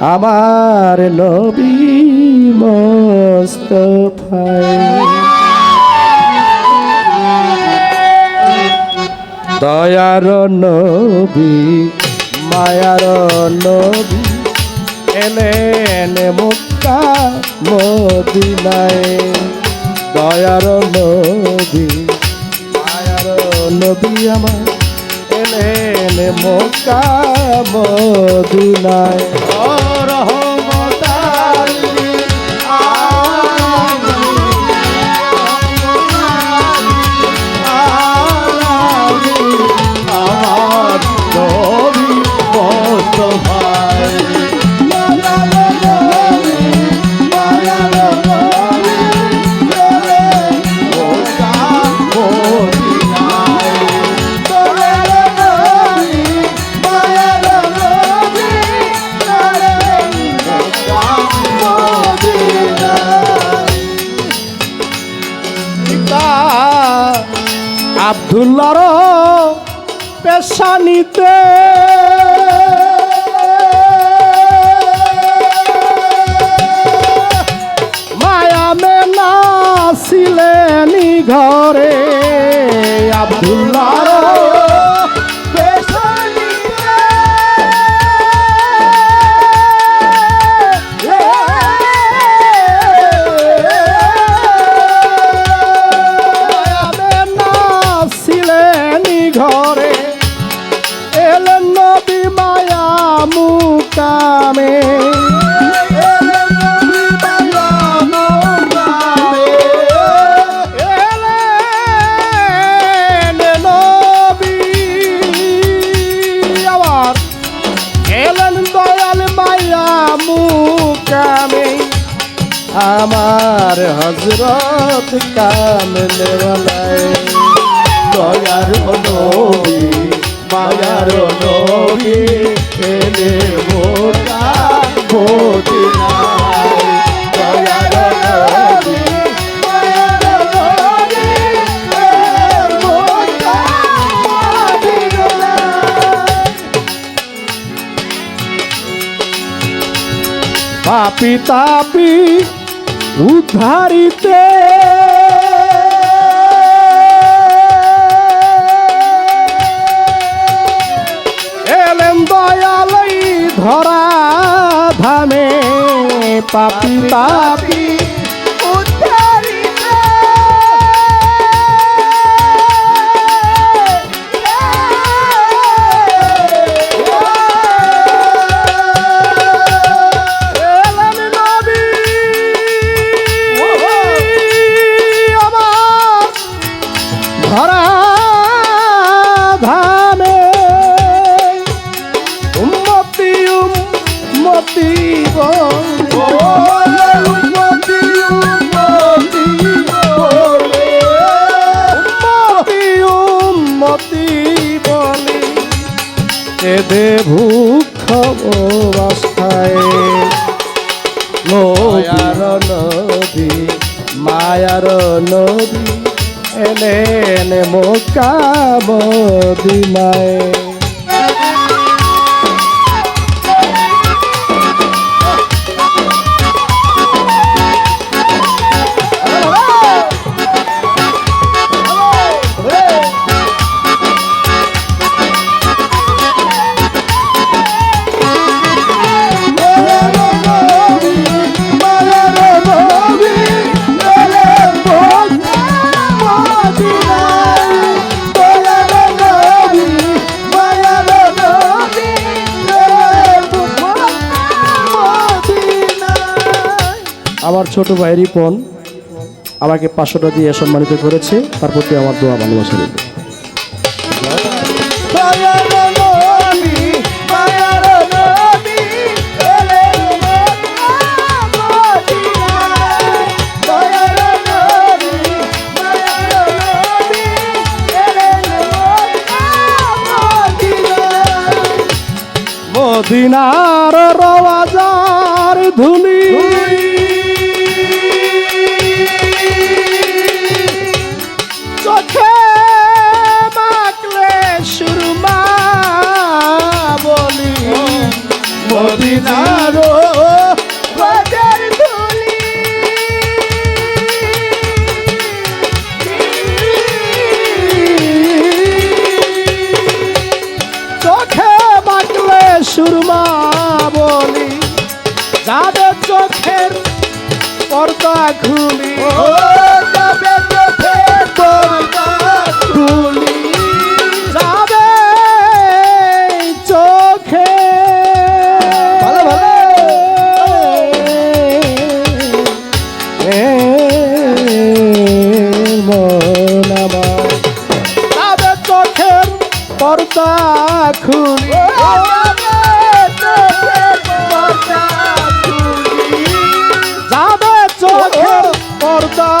আমার নবী মোস্তফায় দয়ার নবী, মায়ার নবী এলেন মুক্তা মদিনায়। দয়ার নবী, মায়ার নবী আমার এলেন মুক্তা মদিনায়। vida. আমার হজরত কামলেওয়ালায় দয়ার নবী মায়ার নবী এলে পাপি তাপি উদ্ধারিতে। এলেন দয়ালই ধরা ধামে পাপি। এদে ভূখ অবস্থায়। মায়ার নদী মায়ার নদী এলেন মোকা মদিনায় আমার ছোট ভাই রিপন আমাকে পাঁচশোটা দিয়ে সম্মানিত করেছে। তার প্রতি আমার দোয়া, ভালোবাসা রইল। মদিনার খুলি ও যাবে চোখে ভালো, ভালো। এ মন আমার। যাবে চোখের পর্দা খুলি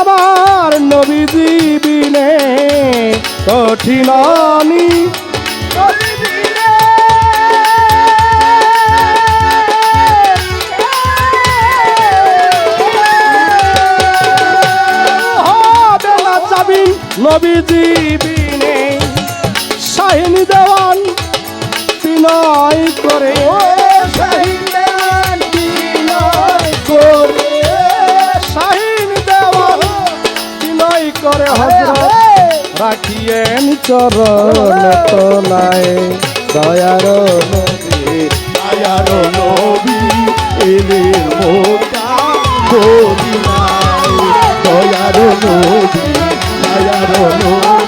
আমার নবীজি বিনে কঠিন নবীজি রাখিয়েন চরণ তলায় দয়ার নবী দয়ার নবী এলের মোটা দয়ার নবী আয়ার নবী।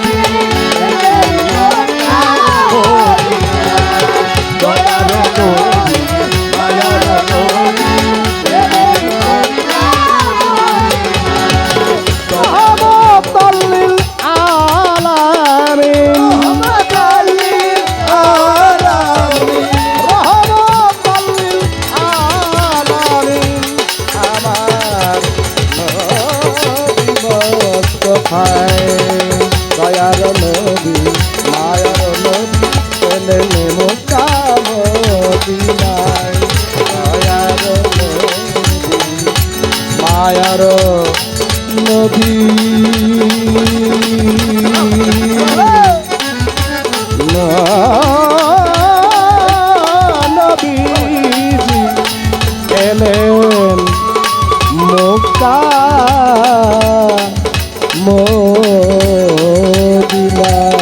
মুস্তাফায় দয়ার নবী মায়ার এলেন মোকামদিনায় দয়ার নবী মায়ার নবী ー